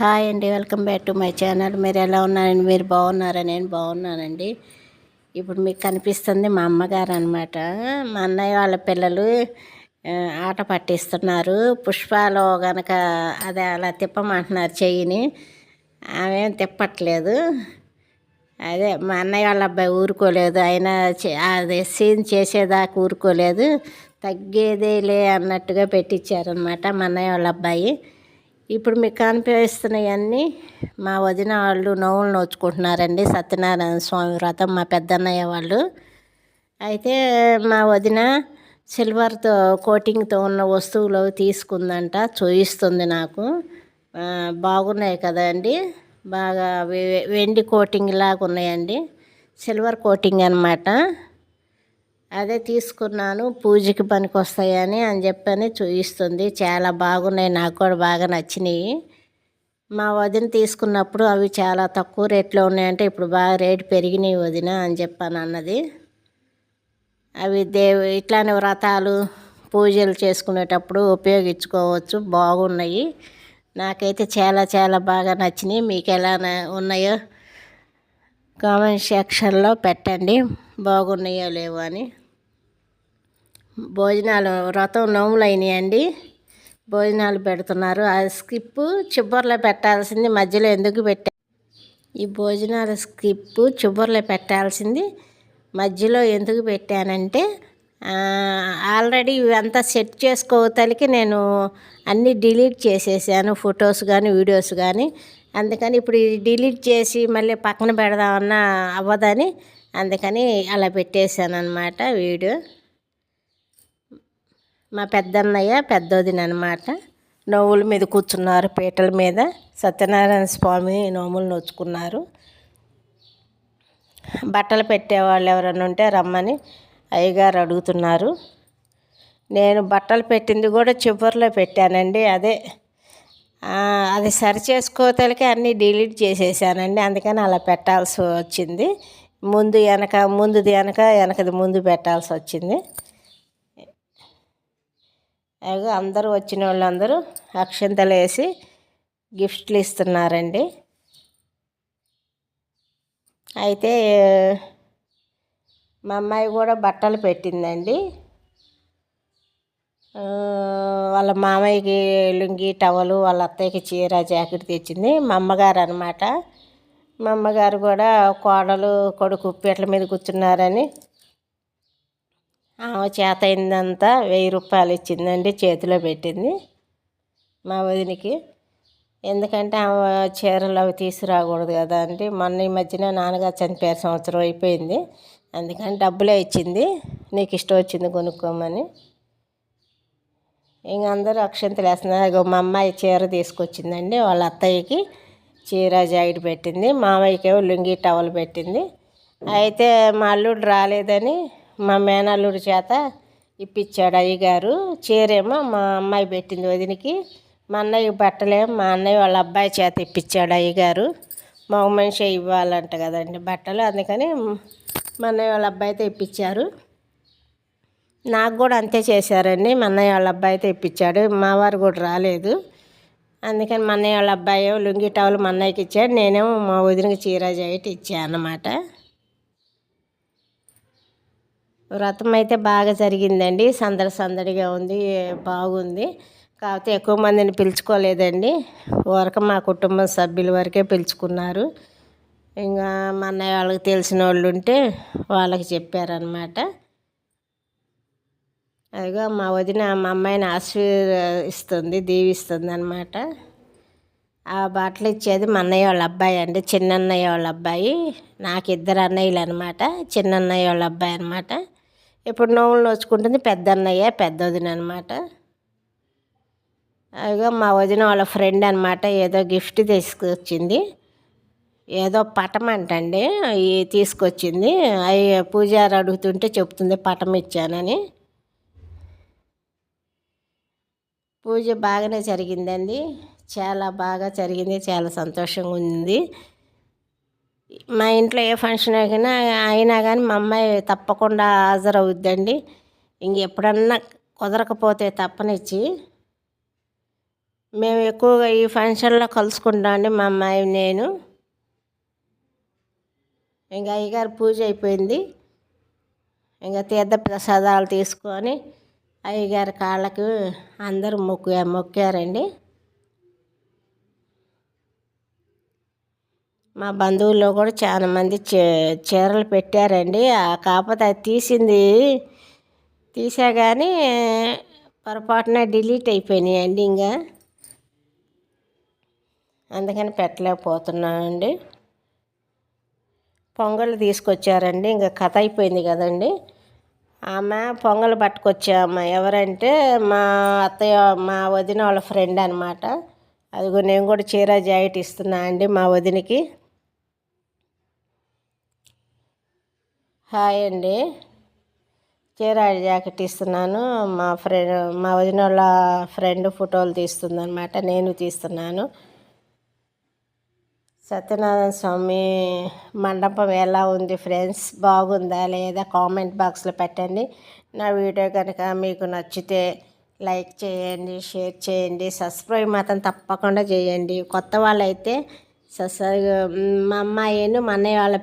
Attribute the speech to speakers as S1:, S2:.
S1: Hi అండి welcome back to my channel. మీరు ఎలా ఉన్నారండి? మీరు బాగున్నారా? నేను బాగున్నానండి. ఇప్పుడు మీకు కనిపిస్తుంది మా అమ్మగారు అనమాట మా అన్నయ్య వాళ్ళ పిల్లలు ఆట పట్టిస్తున్నారు. పుష్పాలు గనక అది అలా తిప్పమంటున్నారు చెయ్యిని. ఆమె తిప్పట్లేదు. అదే మా అన్నయ్య వాళ్ళ అబ్బాయి ఊరుకోలేదు. ఆయన చే- సీన్ చేసేదాకా ఊరుకోలేదు. తగ్గేదేలే అన్నట్టుగా పెట్టించారనమాట మా అన్నయ్య వాళ్ళ అబ్బాయి. ఇప్పుడు మీకు కనిపిస్తున్నాయన్నీ మా వదిన వాళ్ళు నవ్వులు నోచుకుంటున్నారండి. సత్యనారాయణ స్వామి వ్రతం మా పెద్దన్నయ్య వాళ్ళు. అయితే మా వదిన సిల్వర్తో కోటింగ్తో ఉన్న వస్తువులు తీసుకుందంట. చూయిస్తుంది నాకు. బాగున్నాయి కదండి బాగా వె- వెండి కోటింగ్ లాగా ఉన్నాయండి. సిల్వర్ కోటింగ్ అనమాట అదే తీసుకున్నాను పూజకి పనికి వస్తాయని అని చెప్పని చూపిస్తుంది చాలా బాగున్నాయి నాకు కూడా బాగా నచ్చినాయి. మా వదిన తీసుకున్నప్పుడు అవి చాలా తక్కువ రేట్లో ఉన్నాయంటే ఇప్పుడు బాగా రేటు పెరిగినాయి వదిన అని చెప్పాను అన్నది. అవి దేవు ఇట్లానే వ్రతాలు పూజలు చేసుకునేటప్పుడు ఉపయోగించుకోవచ్చు బాగున్నాయి. నాకైతే చాలా చాలా బాగా నచ్చినాయి. మీకు ఎలా ఉన్నాయో కామెంట్ సెక్షన్లో పెట్టండి. బాగున్నాయో లేవో అని. భోజనాలు వ్రతం నోములైనాయండి. భోజనాలు పెడుతున్నారు. ఆ స్కిప్ చివరిలో పెట్టాల్సింది మధ్యలో ఎందుకు పెట్టా? ఈ భోజనాల స్కిప్ చివరిలో పెట్టాల్సింది మధ్యలో ఎందుకు పెట్టానంటే ఆల్రెడీ ఇవంతా సెట్ చేసుకోవతలకి నేను అన్నీ డిలీట్ చేసేసాను ఫొటోస్ కానీ వీడియోస్ కానీ అందుకని ఇప్పుడు డిలీట్ చేసి మళ్ళీ పక్కన పెడదామన్నా అవ్వదని అందుకని అలా పెట్టేశాను అనమాట వీడియో. మా పెద్దన్నయ్య పెద్దోదిన అనమాట నవ్వుల మీద కూర్చున్నారు పీటల మీద. సత్యనారాయణ స్వామి నోములు నోచుకున్నారు బట్టలు పెట్టేవాళ్ళు ఎవరైనా ఉంటే రమ్మని అయ్యగారు అడుగుతున్నారు. నేను బట్టలు పెట్టింది కూడా చివరిలో పెట్టానండి అదే. అది సరి చేసుకోతలకి అన్నీ డిలీట్ చేసేసానండి. అందుకని అలా పెట్టాల్సి వచ్చింది. ముందు వెనక ముందుది వెనక వెనకది ముందు పెట్టాల్సి వచ్చింది. అలాగే అందరూ వచ్చిన వాళ్ళందరూ అక్షంతలు వేసి గిఫ్ట్లు ఇస్తున్నారండి. అయితే మా అమ్మాయి కూడా బట్టలు పెట్టిందండి. వాళ్ళ మామయ్యకి లుంగి టవలు వాళ్ళ అత్తయ్యకి చీర జాకెట్ తెచ్చింది. మా అమ్మగారు అనమాట మా అమ్మగారు కూడా కోడలు కొడుకు పీటల మీద కూర్చున్నారని ఆమె చేత అయిందంతా వెయ్యి రూపాయలు ఇచ్చిందండి చేతిలో పెట్టింది మా వదినికి. ఎందుకంటే ఆమె చీరలు అవి తీసుకురాకూడదు కదా అండి. మొన్న ఈ మధ్యన నాన్నగారు చనిపోయారు సంవత్సరం అయిపోయింది. అందుకని డబ్బులే ఇచ్చింది. నీకు ఇష్టం వచ్చింది కొనుక్కోమని. ఇంక అందరూ అక్షంతలు వేస్తున్నారు. మా అమ్మాయి చీర తీసుకొచ్చిందండి వాళ్ళ అత్తయ్యకి చీర జాకెట్ పెట్టింది. మామయ్యకేమో లుంగి టవల్ పెట్టింది. అయితే మా అల్లుడు రాలేదని మా మేనల్లుడి చేత ఇప్పించాడు అయ్యగారు. చీరేమో మా అమ్మాయి పెట్టింది వదినికి. మా అన్నయ్య బట్టలేమో మా అన్నయ్య వాళ్ళ అబ్బాయి చేత ఇప్పించాడు అయ్యగారు. మా మనిషి ఇవ్వాలంట కదండి బట్టలు. అందుకని మా అన్నయ్య వాళ్ళ అబ్బాయితో ఇప్పించారు నాకు కూడా అంతే చేశారండి. మా అన్నయ్య వాళ్ళ అబ్బాయితో ఇప్పించాడు మా వారు కూడా రాలేదు. అందుకని మా అన్నయ్య వాళ్ళ అబ్బాయి లుంగి టవల్ మా అన్నయ్యకి ఇచ్చాడు. నేనేమో మా వదినకి చీర జాయిట్ ఇచ్చాను అన్నమాట వ్రతం అయితే బాగా జరిగిందండి. సందడి సందడిగా ఉంది బాగుంది. కాకపోతే ఎక్కువ మందిని పిలుచుకోలేదండి. వరకు మా కుటుంబ సభ్యుల వరకే పిలుచుకున్నారు. ఇంకా మా అన్నయ్య వాళ్ళకి తెలిసిన వాళ్ళు ఉంటే వాళ్ళకి చెప్పారనమాట అదిగో మా వదిన మా అమ్మాయిని ఆశీర్వదిస్తుంది దీవిస్తుంది అనమాట ఆ బట్టలు ఇచ్చేది మా అన్నయ్య వాళ్ళ అబ్బాయి అండి. చిన్నన్నయ్య వాళ్ళ అబ్బాయి. నాకు ఇద్దరు అన్నయ్యలు అనమాట చిన్నన్నయ్య వాళ్ళ అబ్బాయి అనమాట ఇప్పుడు నోములు నోచుకుంటుంది పెద్ద అన్నయ్య పెద్ద వదిన అనమాట అదిగో మా వదిన వాళ్ళ ఫ్రెండ్ అనమాట ఏదో గిఫ్ట్ తీసుకొచ్చింది. ఏదో పటం అంటండి అవి తీసుకొచ్చింది. అవి పూజారి అడుగుతుంటే చెప్తుంది పటం ఇచ్చానని. పూజ బాగానే జరిగిందండి. చాలా బాగా జరిగింది చాలా సంతోషంగా ఉంది. మా ఇంట్లో ఏ ఫంక్షన్ అయినా అయినా కానీ మా అమ్మాయి తప్పకుండా హాజరవుద్దండి. ఇంక ఎప్పుడన్నా కుదరకపోతే తప్పనిచ్చి. మేము ఎక్కువగా ఈ ఫంక్షన్లో కలుసుకుంటామండి మా అమ్మాయి నేను. ఇంకా అయ్యగారు పూజ అయిపోయింది. ఇంకా తీర్థ ప్రసాదాలు తీసుకొని అయ్యగారి కాళ్ళకు అందరూ మొక్కు మొక్కారండి. మా బంధువుల్లో కూడా చాలా మంది చీ చీరలు పెట్టారండి. కాకపోతే అది తీసింది తీసా కానీ పొరపాటున డిలీట్ అయిపోయినాయండి ఇంకా అందుకని పెట్టలేకపోతున్నానండి. పొంగల్ తీసుకొచ్చారండి ఇంకా కథ అయిపోయింది కదండి. ఆమె పొంగల్ పట్టుకొచ్చామ ఎవరంటే మా అత్తయ్య మా వదిన వాళ్ళ ఫ్రెండ్ అనమాట అదిగో నేను కూడా చీర జాకెట్ ఇస్తున్నా అండి మా వదినకి. హాయ్ అండి. చీర జాకెట్ ఇస్తున్నాను. మా ఫ్రెండ్ మా వదిన వాళ్ళ ఫ్రెండ్ ఫోటోలు తీస్తుందనమాట నేను తీస్తున్నాను. సత్యనారాయణ స్వామి మండపం ఎలా ఉంది ఫ్రెండ్స్? బాగుందా లేదా? కామెంట్ బాక్స్లో పెట్టండి. నా వీడియో కనుక మీకు నచ్చితే లైక్ చేయండి షేర్ చేయండి. సబ్స్క్రైబ్ మాత్రం తప్పకుండా చేయండి. కొత్త వాళ్ళైతే సస్ మా అమ్మాయిను మా అన్నయ్య వాళ్ళ